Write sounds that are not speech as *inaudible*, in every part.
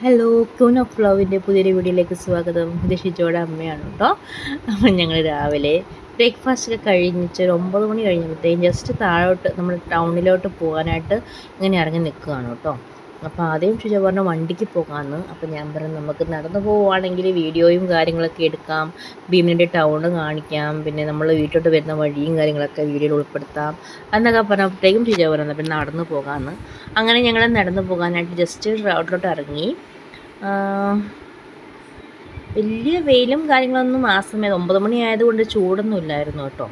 Hello queen of ലവിന്റെ പുതിയൊരു വീഡിയോയിലേക്ക് സ്വാഗതം. ഇത് ഷിജോയുടെ അമ്മയാണ് കേട്ടോ. അപ്പം ഞങ്ങൾ രാവിലെ ബ്രേക്ക്ഫാസ്റ്റ് ഒക്കെ കഴിഞ്ഞിട്ട് ഒരു ഒമ്പത് മണി കഴിഞ്ഞപ്പോഴത്തേക്കും ജസ്റ്റ് താഴോട്ട് നമ്മൾ ടൗണിലോട്ട് പോകാനായിട്ട് ഇങ്ങനെ ഇറങ്ങി നിൽക്കുകയാണ് കേട്ടോ. അപ്പോൾ ആദ്യം ചുജ പറഞ്ഞു വണ്ടിക്ക് പോകാമെന്ന് അപ്പോൾ ഞാൻ പറഞ്ഞു നമുക്ക് നടന്നു പോവുകയാണെങ്കിൽ വീഡിയോയും കാര്യങ്ങളൊക്കെ എടുക്കാം. ഭീമിന്റെ ടൗണ് കാണിക്കാം. പിന്നെ നമ്മൾ വീട്ടിലോട്ട് വരുന്ന വഴിയും കാര്യങ്ങളൊക്കെ വീഡിയോയിൽ ഉൾപ്പെടുത്താം. എന്നൊക്കെ പറഞ്ഞപ്പോഴത്തേക്കും ചുജ പറഞ്ഞു പിന്നെ നടന്നു പോകാമെന്ന് അങ്ങനെ ഞങ്ങൾ നടന്നു പോകാനായിട്ട് ജസ്റ്റ് റോഡിലോട്ട് ഇറങ്ങി. വലിയ വെയിലും കാര്യങ്ങളൊന്നും ആ സമയത്ത് ഒമ്പത് മണി ആയതുകൊണ്ട് ചൂടൊന്നും ഇല്ലായിരുന്നു കേട്ടോ.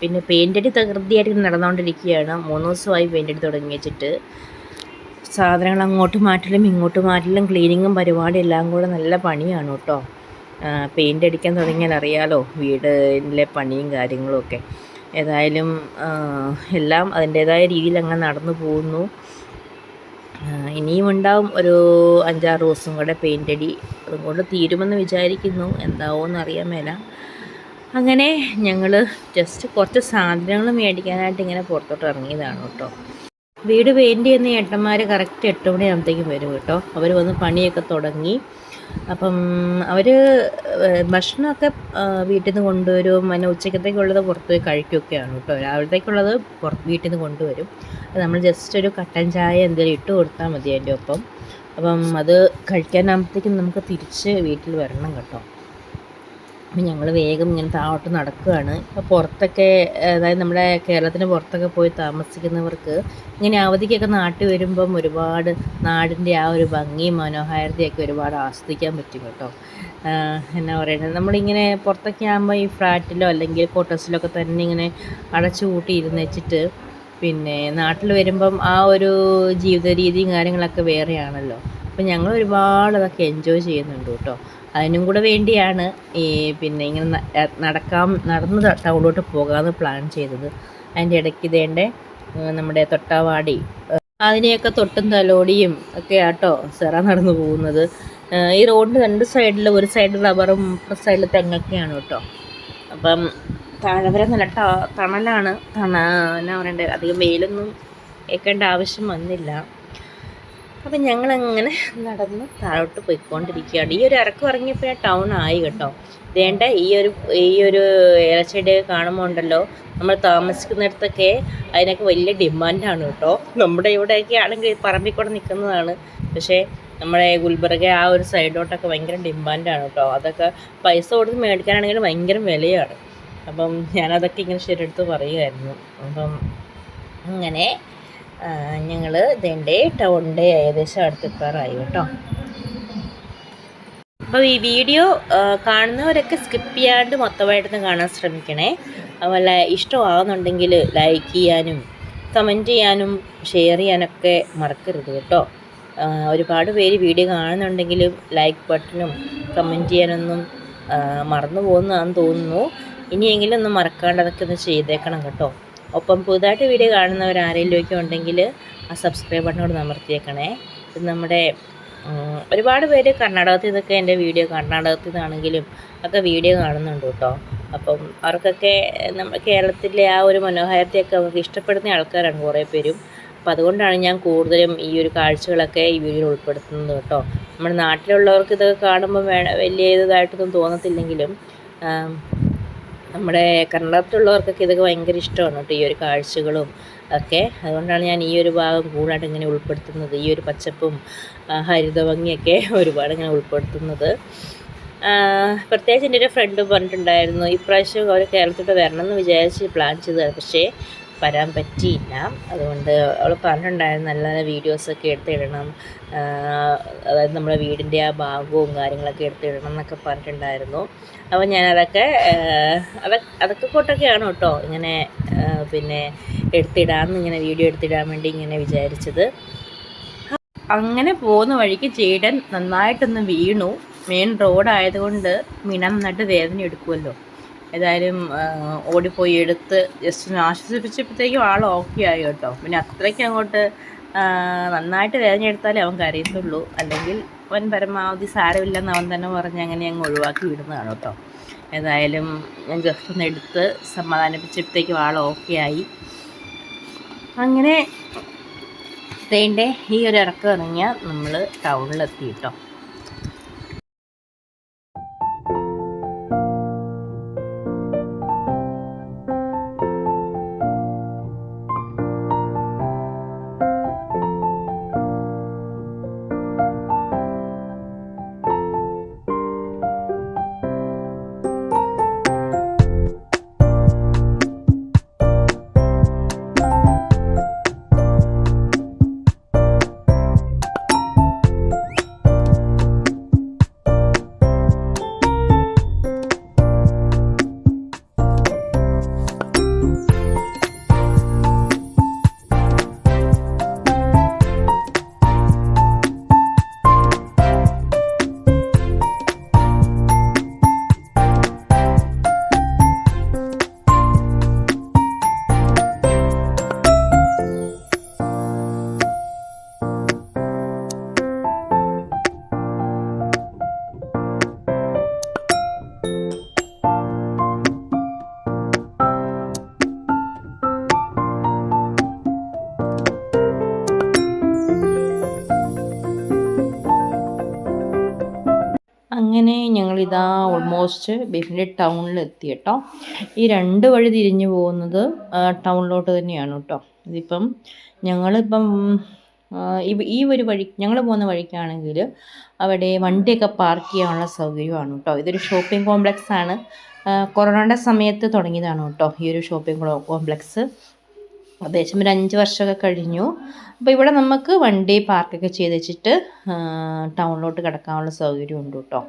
പിന്നെ പെയിന്റടി തകൃതിയായിട്ട് നടന്നുകൊണ്ടിരിക്കുകയാണ്. മൂന്ന് ദിവസമായി പെയിന്റടി തുടങ്ങി വെച്ചിട്ട്. സാധനങ്ങൾ അങ്ങോട്ട് മാറ്റലും ഇങ്ങോട്ട് മാറ്റലും ക്ലീനിങ്ങും പരിപാടി എല്ലാം കൂടെ നല്ല പണിയാണ് കേട്ടോ. പെയിന്റ് അടിക്കാൻ തുടങ്ങിയാൽ അറിയാലോ വീടിലെ പണിയും കാര്യങ്ങളും ഒക്കെ. ഏതായാലും എല്ലാം അതിന്റേതായ രീതിയിൽ അങ്ങനെ നടന്നു പോകുന്നു. ഇനിയും ഉണ്ടാവും ഒരു അഞ്ചാറ് ദിവസം കൂടെ പെയിന്റ് അടി. അതുകൊണ്ട് തീരുമെന്ന് വിചാരിക്കുന്നു. എന്താവുമെന്ന് അറിയാൻ മേല. അങ്ങനെ ഞങ്ങൾ ജസ്റ്റ് കുറച്ച് സാധനങ്ങൾ മേടിക്കാനായിട്ട് ഇങ്ങനെ പുറത്തോട്ട് ഇറങ്ങിയതാണ് കേട്ടോ. വീട് പെയിന്റ് ചെയ്യുന്ന ഏട്ടന്മാർ കറക്റ്റ് എട്ട് മണിയാകുമ്പോഴത്തേക്കും വരും കേട്ടോ. അവർ വന്ന് പണിയൊക്കെ തുടങ്ങി. അപ്പം അവർ ഭക്ഷണമൊക്കെ വീട്ടിൽ നിന്ന് കൊണ്ടുവരും. പിന്നെ ഉച്ചക്കത്തേക്കുള്ളത് പുറത്ത് പോയി കഴിക്കുകയൊക്കെയാണ് കേട്ടോ. രാവിലത്തേക്കുള്ളത് പുറത്ത് വീട്ടിൽ നിന്ന് കൊണ്ടുവരും നമ്മൾ ജസ്റ്റ് ഒരു കട്ടൻ ചായ എന്തെങ്കിലും ഇട്ട് കൊടുത്താൽ മതി അതിന്റെ ഒപ്പം. അപ്പം അത് കഴിക്കാനാകുമ്പോഴത്തേക്കും നമുക്ക് തിരിച്ച് വീട്ടിൽ വരണം കേട്ടോ. അപ്പം ഞങ്ങൾ വേഗം ഇങ്ങനെ താഴോട്ട് നടക്കുകയാണ്. ഇപ്പോൾ പുറത്തൊക്കെ അതായത് നമ്മുടെ കേരളത്തിന് പുറത്തൊക്കെ പോയി താമസിക്കുന്നവർക്ക് ഇങ്ങനെ അവധിക്കൊക്കെ നാട്ടിൽ വരുമ്പം ഒരുപാട് നാടിന്റെ ആ ഒരു ഭംഗിയും മനോഹാരിതയൊക്കെ ഒരുപാട് ആസ്വദിക്കാൻ പറ്റും കേട്ടോ. എന്നാ പറയുന്നത് നമ്മളിങ്ങനെ പുറത്തൊക്കെ ആകുമ്പോൾ ഈ ഫ്ലാറ്റിലോ അല്ലെങ്കിൽ ക്വാർട്ടേഴ്സിലൊക്കെ തന്നെ ഇങ്ങനെ അടച്ചു കൂട്ടി ഇരുന്നേച്ചിട്ട് പിന്നെ നാട്ടിൽ വരുമ്പം ആ ഒരു ജീവിത രീതിയും കാര്യങ്ങളൊക്കെ വേറെയാണല്ലോ. അപ്പം ഞങ്ങൾ ഒരുപാട് അതൊക്കെ എൻജോയ് ചെയ്യുന്നുണ്ട് കേട്ടോ. അതിനും കൂടെ വേണ്ടിയാണ് ഈ പിന്നെ ഇങ്ങനെ നടക്കാം നടന്ന് ടൗണിലോട്ട് പോകാമെന്ന് പ്ലാൻ ചെയ്തത്. അതിന്റെ ഇടയ്ക്ക് ഇതേണ്ട നമ്മുടെ തൊട്ടാവാടി. അതിനെയൊക്കെ തൊട്ടും തലോടിയും ഒക്കെ ആട്ടോ സെറ നടന്നു പോകുന്നത്. ഈ റോഡിന്റെ രണ്ട് സൈഡിൽ ഒരു സൈഡിൽ റബ്ബറും ഒരു സൈഡിൽ തെങ്ങൊക്കെയാണ് കേട്ടോ. അപ്പം താഴവര നല്ല ട- തണലാണ്. തണ എന്നാ പറയണ്ടേ അധികം വെയിലൊന്നും ഏൽക്കേണ്ട ആവശ്യം വന്നില്ല. അപ്പം ഞങ്ങളങ്ങനെ നടന്ന് താഴോട്ട് പോയിക്കൊണ്ടിരിക്കുകയാണ്. ഈ ഒരു ഇറക്കം ഇറങ്ങിയപ്പോഴേ ടൗൺ ആയി കേട്ടോ. വേണ്ട ഈ ഒരു ഈ ഒരു ഏലച്ചെടി കാണുമ്പോൾ ഉണ്ടല്ലോ നമ്മൾ താമസിക്കുന്നിടത്തൊക്കെ അതിനൊക്കെ വലിയ ഡിമാൻഡാണ് കേട്ടോ. നമ്മുടെ ഇവിടെയൊക്കെ ആണെങ്കിൽ പറമ്പിൽ കൂടെ നിൽക്കുന്നതാണ്. പക്ഷേ നമ്മുടെ ഗുൽബർഗ ആ ഒരു സൈഡോട്ടൊക്കെ ഭയങ്കര ഡിമാൻഡാണ് കേട്ടോ. അതൊക്കെ പൈസ കൊടുത്ത് മേടിക്കാനാണെങ്കിൽ ഭയങ്കര വിലയാണ്. അപ്പം ഞാനതൊക്കെ ഇങ്ങനെ ശരിയെടുത്ത് പറയുമായിരുന്നു അപ്പം അങ്ങനെ ഞങ്ങൾ ഇതിന്റെ ടൗണിന്റെ ഏകദേശം അടുത്തെത്താറായി കേട്ടോ. അപ്പോൾ ഈ വീഡിയോ കാണുന്നവരൊക്കെ സ്കിപ്പ് ചെയ്യാണ്ട് മൊത്തമായിട്ടൊന്ന് കാണാൻ ശ്രമിക്കണേ. അതുപോലെ ഇഷ്ടമാകുന്നുണ്ടെങ്കിൽ ലൈക്ക് ചെയ്യാനും കമന്റ് ചെയ്യാനും ഷെയർ ചെയ്യാനൊക്കെ മറക്കരുത് കേട്ടോ. ഒരുപാട് പേര് വീഡിയോ കാണുന്നുണ്ടെങ്കിലും ലൈക്ക് ബട്ടണും കമന്റ് ചെയ്യാനൊന്നും മറന്നു പോകുന്നതാണെന്ന് തോന്നുന്നു. ഇനിയെങ്കിലും ഒന്ന് മറക്കാണ്ട് അതൊക്കെ ഒന്ന് ചെയ്തേക്കണം കേട്ടോ. ഒപ്പം പുതുതായിട്ട് വീഡിയോ കാണുന്നവർ ആരെങ്കിലും ഒക്കെ ഉണ്ടെങ്കിൽ ആ സബ്സ്ക്രൈബ് ബട്ടണോട് അമർത്തിയേക്കണേ ഇത് നമ്മുടെ ഒരുപാട് പേര് കർണാടകത്തിൽ നിന്നൊക്കെ എന്റെ വീഡിയോ കർണാടകത്തിൽ നിന്നാണെങ്കിലും ഒക്കെ വീഡിയോ കാണുന്നുണ്ട് കേട്ടോ. അപ്പം അവർക്കൊക്കെ നമ്മുടെ കേരളത്തിലെ ആ ഒരു മനോഹാരിതയൊക്കെ അവർക്ക് ഇഷ്ടപ്പെടുന്ന ആൾക്കാരാണ് കുറേ പേരും. അപ്പം അതുകൊണ്ടാണ് ഞാൻ കൂടുതലും ഈ ഒരു കാഴ്ചകളൊക്കെ ഈ വീഡിയോയിൽ ഉൾപ്പെടുത്തുന്നത് കേട്ടോ. നമ്മുടെ നാട്ടിലുള്ളവർക്ക് ഇതൊക്കെ കാണുമ്പോൾ വേണ വലിയ ഇതായിട്ടൊന്നും തോന്നത്തില്ലെങ്കിലും നമ്മുടെ കർണാടകത്തിലുള്ളവർക്കൊക്കെ ഇതൊക്കെ ഭയങ്കര ഇഷ്ടമാണ് കേട്ടോ ഈ ഒരു കാഴ്ചകളും ഒക്കെ. അതുകൊണ്ടാണ് ഞാൻ ഈ ഒരു ഭാഗം കൂടാണ്ട് ഇങ്ങനെ ഉൾപ്പെടുത്തുന്നത്. ഈ ഒരു പച്ചപ്പും ഹരിത ഹരിതഭംഗിയൊക്കെ *laughs* ഒരുപാട് ഇങ്ങനെ ഉൾപ്പെടുത്തുന്നത്. പ്രത്യേകിച്ച് എന്റെ ഒരു ഫ്രണ്ട് പറഞ്ഞിട്ടുണ്ടായിരുന്നു ഇപ്രാവശ്യം അവർ കേരളത്തിലോട്ട് വരണം എന്ന് വിചാരിച്ച് പ്ലാൻ ചെയ്തതാണ്. പക്ഷേ വരാൻ പറ്റിയില്ല. അതുകൊണ്ട് അവൾ പറഞ്ഞിട്ടുണ്ടായിരുന്നു നല്ല നല്ല വീഡിയോസൊക്കെ എടുത്തിടണം. അതായത് നമ്മുടെ വീടിന്റെ ആ ഭാഗവും കാര്യങ്ങളൊക്കെ എടുത്തിടണം എന്നൊക്കെ പറഞ്ഞിട്ടുണ്ടായിരുന്നു. അപ്പോൾ ഞാനതൊക്കെ അതൊക്കെ അതൊക്കെ കൂട്ടൊക്കെയാണ് കേട്ടോ ഇങ്ങനെ പിന്നെ എടുത്തിടാമെന്ന് ഇങ്ങനെ വീഡിയോ എടുത്തിടാൻ വേണ്ടി ഇങ്ങനെ വിചാരിച്ചത്. അങ്ങനെ പോകുന്ന വഴിക്ക് ചേട്ടൻ നന്നായിട്ടൊന്ന് വീണു. മെയിൻ റോഡായതുകൊണ്ട് മിണം നന്നായിട്ട് വേദന എടുക്കുമല്ലോ ഏതായാലും ഓടിപ്പോയി എടുത്ത് ജസ്റ്റ് ഒന്ന് ആശ്വസിപ്പിച്ചപ്പോഴത്തേക്കും ആൾ ഓക്കെ ആയി കേട്ടോ. പിന്നെ അത്രയ്ക്ക് അങ്ങോട്ട് നന്നായിട്ട് തിരഞ്ഞെടുത്താലേ അവൻ കരയത്തുള്ളൂ. അല്ലെങ്കിൽ അവൻ പരമാവധി സാരമില്ലെന്ന് അവൻ തന്നെ പറഞ്ഞ് അങ്ങനെ അങ്ങ് ഒഴിവാക്കി വിടുന്നതാണ് കേട്ടോ. ഏതായാലും ഞാൻ ജസ്റ്റ് ഒന്ന് എടുത്ത് സമാധാനിപ്പിച്ചപ്പോഴത്തേക്കും ആൾ ഓക്കെ ആയി. അങ്ങനെ തേന്റെ ഈ ഒരു ഇറക്കം ഇറങ്ങിയാൽ നമ്മൾ ടൗണിലെത്തി കേട്ടോ. ഞങ്ങളിതാ ഓൾമോസ്റ്റ് ബീഫിന്റെ ടൗണിൽ എത്തി കേട്ടോ. ഈ രണ്ട് വഴി തിരിഞ്ഞു പോകുന്നത് ടൗണിലോട്ട് തന്നെയാണ് കേട്ടോ. ഇതിപ്പം ഞങ്ങളിപ്പം ഈ- ഒരു വഴി ഞങ്ങൾ പോകുന്ന വഴിക്കാണെങ്കിൽ അവിടെ വണ്ടിയൊക്കെ പാർക്ക് ചെയ്യാനുള്ള സൗകര്യമാണ് കേട്ടോ. ഇതൊരു ഷോപ്പിംഗ് കോംപ്ലക്സ് ആണ്. കൊറോണയുടെ സമയത്ത് തുടങ്ങിയതാണ് കേട്ടോ ഈ ഒരു ഷോപ്പിംഗ് കോംപ്ലക്സ് ഏകദേശം ഒരു അഞ്ച് വർഷമൊക്കെ കഴിഞ്ഞു. അപ്പോൾ ഇവിടെ നമുക്ക് വൺ ഡേ പാർക്കൊക്കെ ചെയ്ത് വെച്ചിട്ട് ടൗണിലോട്ട് കിടക്കാനുള്ള സൗകര്യം ഉണ്ട് കേട്ടോ.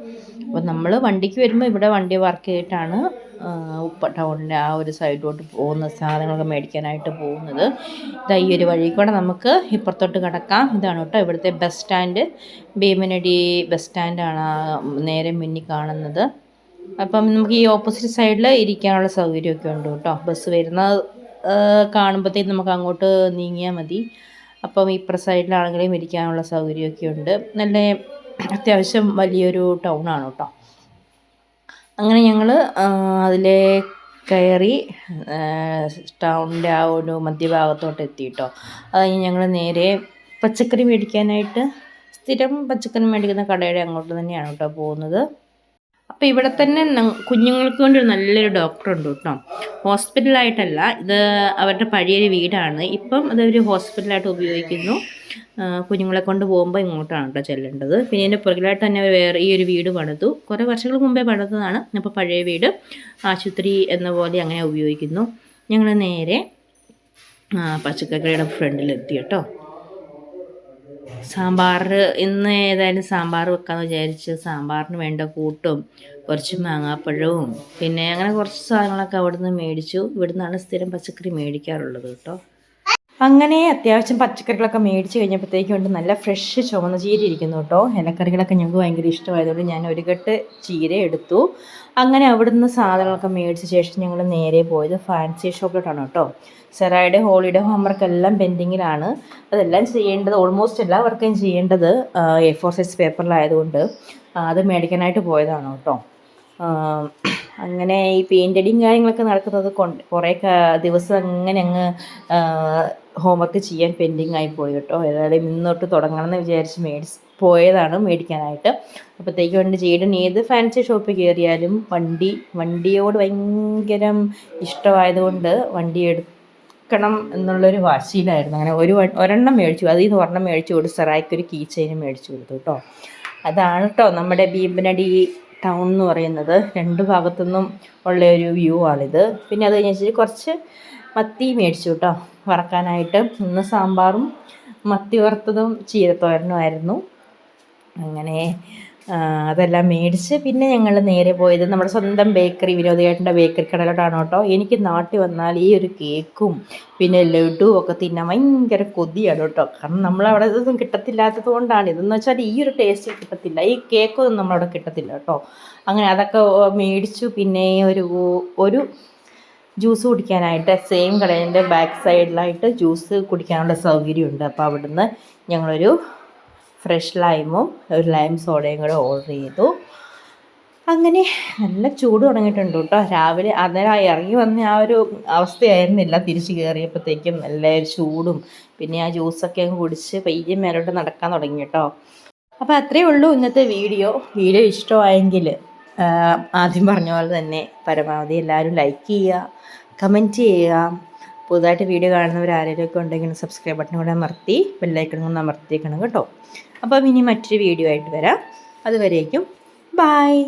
അപ്പോൾ നമ്മൾ വണ്ടിക്ക് വരുമ്പോൾ ഇവിടെ വണ്ടി പാർക്ക് ചെയ്തിട്ടാണ് ഉപ്പ ടൗണിന്റെ ആ ഒരു സൈഡിലോട്ട് പോകുന്ന സാധനങ്ങളൊക്കെ മേടിക്കാനായിട്ട് പോകുന്നത്. ഇതാ ഈ ഒരു വഴി കൂടെ നമുക്ക് ഇപ്പുറത്തോട്ട് കിടക്കാം. ഇതാണ് കേട്ടോ ഇവിടുത്തെ ബസ് സ്റ്റാൻഡ് ഭീമനടി ബസ് സ്റ്റാൻഡാണ് നേരെ മുന്നിൽ കാണുന്നത്. അപ്പം നമുക്ക് ഈ ഓപ്പോസിറ്റ് സൈഡിൽ ഇരിക്കാനുള്ള സൗകര്യമൊക്കെ ഉണ്ട് കേട്ടോ. ബസ് വരുന്ന കാണുമ്പോഴത്തേക്കും നമുക്ക് അങ്ങോട്ട് നീങ്ങിയാൽ മതി. അപ്പം ഈ ഇപ്പുറ സൈഡിലാണെങ്കിലും ഇരിക്കാനുള്ള സൗകര്യമൊക്കെ ഉണ്ട്. നല്ല അത്യാവശ്യം വലിയൊരു ടൗൺ ആണ് കേട്ടോ. അങ്ങനെ ഞങ്ങൾ അതിലെ കയറി ടൗണിന്റെ ആ ഒരു മധ്യഭാഗത്തോട്ട് എത്തി കേട്ടോ അത് കഴിഞ്ഞ് ഞങ്ങൾ നേരെ പച്ചക്കറി മേടിക്കാനായിട്ട് സ്ഥിരം പച്ചക്കറി മേടിക്കുന്ന കടയുടെ അങ്ങോട്ട് തന്നെയാണ് കേട്ടോ പോകുന്നത്. അപ്പോൾ ഇവിടെ തന്നെ കുഞ്ഞുങ്ങൾക്ക് വേണ്ടി ഒരു നല്ലൊരു ഡോക്ടർ ഉണ്ട് കേട്ടോ. ഹോസ്പിറ്റലായിട്ടല്ല ഇത് അവരുടെ പഴയൊരു വീടാണ്. ഇപ്പം അതൊരു ഹോസ്പിറ്റലായിട്ട് ഉപയോഗിക്കുന്നു. കുഞ്ഞുങ്ങളെ കൊണ്ട് പോകുമ്പോൾ ഇങ്ങോട്ടാണ് കേട്ടോ ചെല്ലേണ്ടത്. പിന്നെ ഇതിന്റെ പുറകിലായിട്ട് തന്നെ വേറെ ഈ ഒരു വീട് പണിതു. കുറേ വർഷങ്ങൾ മുമ്പേ പണിതതാണ്. അപ്പോൾ പഴയ വീട്. ആശുപത്രി എന്ന പോലെ അങ്ങനെ ഉപയോഗിക്കുന്നു. ഞങ്ങൾ നേരെ പച്ചക്കറികളുടെ ഫ്രണ്ടിലെത്തി കേട്ടോ. സാമ്പാർ ഇന്ന് ഏതായാലും സാമ്പാർ വെക്കാമെന്ന് വിചാരിച്ച് സാമ്പാറിന് വേണ്ട കൂട്ടും കുറച്ച് മാങ്ങാപ്പഴവും പിന്നെ അങ്ങനെ കുറച്ച് സാധനങ്ങളൊക്കെ അവിടെ നിന്ന് മേടിച്ചു. ഇവിടെ നിന്നാണ് സ്ഥിരം പച്ചക്കറി മേടിക്കാറുള്ളത് കേട്ടോ. അങ്ങനെ അത്യാവശ്യം പച്ചക്കറികളൊക്കെ മേടിച്ച് കഴിഞ്ഞപ്പോഴത്തേക്കും ഉണ്ട് നല്ല ഫ്രഷ് ചുവന്ന ചീര ഇരിക്കുന്നു കേട്ടോ. ഇലക്കറികളൊക്കെ ഞങ്ങൾക്ക് ഭയങ്കര ഇഷ്ടമായതുകൊണ്ട് ഞാൻ ഒരു കെട്ട് ചീര എടുത്തു. അങ്ങനെ അവിടുന്ന് സാധനങ്ങളൊക്കെ മേടിച്ച ശേഷം ഞങ്ങൾ നേരെ പോയത് ഫാൻസി ഷോപ്പിലോട്ടാണ് കേട്ടോ. സെറായുടെ ഹോളിഡേ ഹോംവർക്ക് എല്ലാം പെൻഡിങ്ങിലാണ് അതെല്ലാം ചെയ്യേണ്ടത് ഓൾമോസ്റ്റ് എല്ലാ വർക്കും ചെയ്യേണ്ടത് എ ഫോർ സൈസ് പേപ്പറിലായതുകൊണ്ട് അത് മേടിക്കാനായിട്ട് പോയതാണ് കേട്ടോ. അങ്ങനെ ഈ പെയിന്റ് കാര്യങ്ങളൊക്കെ നടക്കുന്നത് കൊണ്ട് കുറേ ദിവസം അങ്ങനെ അങ്ങ് ഹോംവർക്ക് ചെയ്യാൻ പെൻഡിങ് ആയി പോയി കേട്ടോ. ഏതായാലും ഇന്നോട്ട് തുടങ്ങണം എന്ന് വിചാരിച്ച് മേടിച്ച് പോയതാണ് മേടിക്കാനായിട്ട്. അപ്പോഴത്തേക്ക് വേണ്ടി ചെയ്യണം. ഏത് ഫാൻസി ഷോപ്പിൽ കയറിയാലും വണ്ടി വണ്ടിയോട് ഭയങ്കര ഇഷ്ടമായതുകൊണ്ട് വണ്ടി എടുക്കണം എന്നുള്ളൊരു വാശിയിലായിരുന്നു. അങ്ങനെ ഒരു ഒരെണ്ണം മേടിച്ചു. അതിൽ നിന്ന് ഒരെണ്ണം മേടിച്ചു കൊടുത്തു സെറായിക്കൊരു കീ ചെയിനും മേടിച്ചു കൊടുത്തു കേട്ടോ. അതാണ് കേട്ടോ നമ്മുടെ ഭീമനടി ടൗൺ എന്ന് പറയുന്നത് രണ്ട് ഭാഗത്തുനിന്നും ഉള്ള ഒരു വ്യൂ ആണിത്. പിന്നെ അത് കഴിഞ്ഞിട്ട് കുറച്ച് മത്തി മേടിച്ചു കേട്ടോ വറക്കാനായിട്ട്. ഇന്ന് സാമ്പാറും മത്തി വറുത്തതും ചീരത്തോരനുമായിരുന്നു അങ്ങനെ അതെല്ലാം മേടിച്ച് പിന്നെ ഞങ്ങൾ നേരെ പോയത് നമ്മുടെ സ്വന്തം ബേക്കറി വിനോദേട്ടന്റെ ബേക്കറി കടയിലോട്ടാണ് കേട്ടോ. എനിക്ക് നാട്ടിൽ വന്നാൽ ഈ ഒരു കേക്കും പിന്നെ ലഡു ഒക്കെ തിന്നാൻ ഭയങ്കര കൊതിയാണ് കേട്ടോ. കാരണം നമ്മളവിടെ ഇതൊന്നും കിട്ടത്തില്ലാത്തത് കൊണ്ടാണ്. ഇതെന്ന് വെച്ചാൽ ഈ ഒരു ടേസ്റ്റ് കിട്ടത്തില്ല. ഈ കേക്കൊന്നും നമ്മളവിടെ കിട്ടത്തില്ല കേട്ടോ. അങ്ങനെ അതൊക്കെ മേടിച്ചു. പിന്നെ ഒരു ഒരു ജ്യൂസ് കുടിക്കാനായിട്ട് സെയിം കടേന്റെ ബാക്ക് സൈഡിലായിട്ട് ജ്യൂസ് കുടിക്കാനുള്ള സൗകര്യമുണ്ട്. അപ്പോൾ അവിടുന്ന് ഞങ്ങളൊരു ഫ്രഷ് ലൈമും ഒരു ലൈം സോഡയും കൂടെ ഓർഡർ ചെയ്തു. അങ്ങനെ നല്ല ചൂട് തുടങ്ങിയിട്ടുണ്ട് കേട്ടോ. രാവിലെ അന്നേരം ഇറങ്ങി വന്ന ആ ഒരു അവസ്ഥയായിരുന്നില്ല. തിരിച്ച് കയറിയപ്പോഴത്തേക്കും നല്ല ചൂടും പിന്നെ ആ ജ്യൂസൊക്കെ അങ്ങ് കുടിച്ച് പയ്യെ മേലോട്ട് നടക്കാൻ തുടങ്ങി കേട്ടോ. അപ്പോൾ അത്രയേ ഉള്ളൂ ഇന്നത്തെ വീഡിയോ. വീഡിയോ ഇഷ്ടമായെങ്കിൽ ആദ്യം പറഞ്ഞ പോലെ തന്നെ പരമാവധി എല്ലാവരും ലൈക്ക് ചെയ്യുക കമന്റ് ചെയ്യുക. പുതുതായിട്ട് വീഡിയോ കാണുന്നവർ ആരെങ്കിലുമൊക്കെ ഉണ്ടെങ്കിൽ സബ്സ്ക്രൈബ് ബട്ടൺ കൂടെ അമർത്തി ബെല്ലൈക്കൺ കൂടെ അമർത്തിയേക്കണം കേട്ടോ. അപ്പം ഇനി മറ്റൊരു വീഡിയോ ആയിട്ട് വരാം. അതുവരേക്കും ബായ്